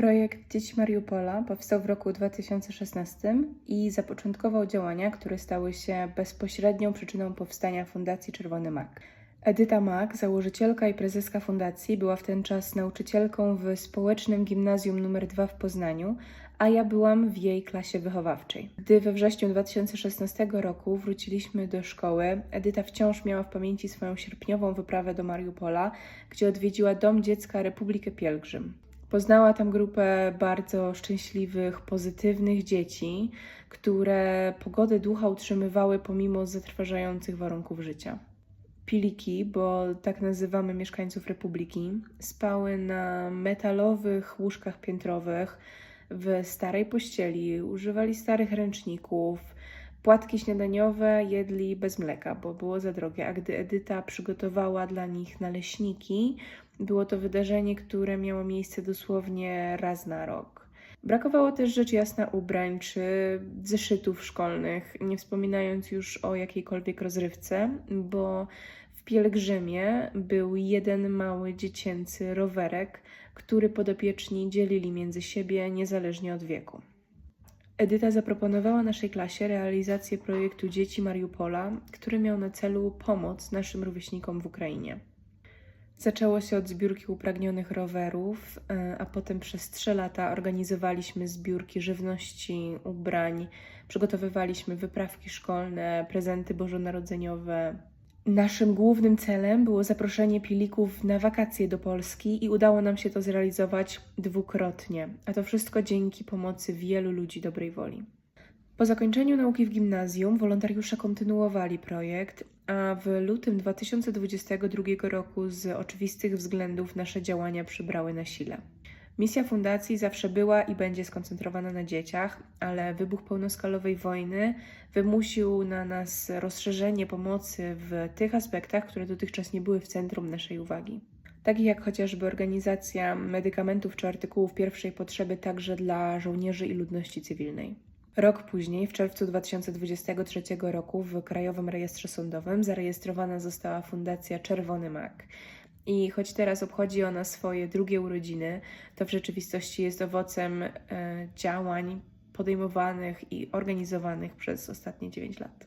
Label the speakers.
Speaker 1: Projekt Dzieci Mariupola powstał w roku 2016 i zapoczątkował działania, które stały się bezpośrednią przyczyną powstania Fundacji Czerwony Mak. Edyta Mak, założycielka i prezeska fundacji, była w ten czas nauczycielką w społecznym gimnazjum nr 2 w Poznaniu, a ja byłam w jej klasie wychowawczej. Gdy we wrześniu 2016 roku wróciliśmy do szkoły, Edyta wciąż miała w pamięci swoją sierpniową wyprawę do Mariupola, gdzie odwiedziła Dom Dziecka Republikę Pielgrzym. Poznała tam grupę bardzo szczęśliwych, pozytywnych dzieci, które pogodę ducha utrzymywały pomimo zatrważających warunków życia. Piliki, bo tak nazywamy mieszkańców Republiki, spały na metalowych łóżkach piętrowych w starej pościeli, używali starych ręczników, płatki śniadaniowe jedli bez mleka, bo było za drogie, a gdy Edyta przygotowała dla nich naleśniki, było to wydarzenie, które miało miejsce dosłownie raz na rok. Brakowało też rzecz jasna ubrań czy zeszytów szkolnych, nie wspominając już o jakiejkolwiek rozrywce, bo w pielgrzymie był jeden mały dziecięcy rowerek, który podopieczni dzielili między siebie niezależnie od wieku. Edyta zaproponowała naszej klasie realizację projektu Dzieci Mariupola, który miał na celu pomoc naszym rówieśnikom w Ukrainie. Zaczęło się od zbiórki upragnionych rowerów, e, a potem przez trzy lata organizowaliśmy zbiórki żywności, ubrań, przygotowywaliśmy wyprawki szkolne, prezenty bożonarodzeniowe. Naszym głównym celem było zaproszenie Pilików na wakacje do Polski i udało nam się to zrealizować dwukrotnie, a to wszystko dzięki pomocy wielu ludzi dobrej woli. Po zakończeniu nauki w gimnazjum wolontariusze kontynuowali projekt, a w lutym 2022 roku z oczywistych względów nasze działania przybrały na sile. Misja fundacji zawsze była i będzie skoncentrowana na dzieciach, ale wybuch pełnoskalowej wojny wymusił na nas rozszerzenie pomocy w tych aspektach, które dotychczas nie były w centrum naszej uwagi. Takich jak chociażby organizacja medykamentów czy artykułów pierwszej potrzeby także dla żołnierzy i ludności cywilnej. Rok później, w czerwcu 2023 roku, w Krajowym Rejestrze Sądowym zarejestrowana została Fundacja Czerwony Mak. I choć teraz obchodzi ona swoje drugie urodziny, to w rzeczywistości jest owocem e, działań podejmowanych i organizowanych przez ostatnie 9 lat.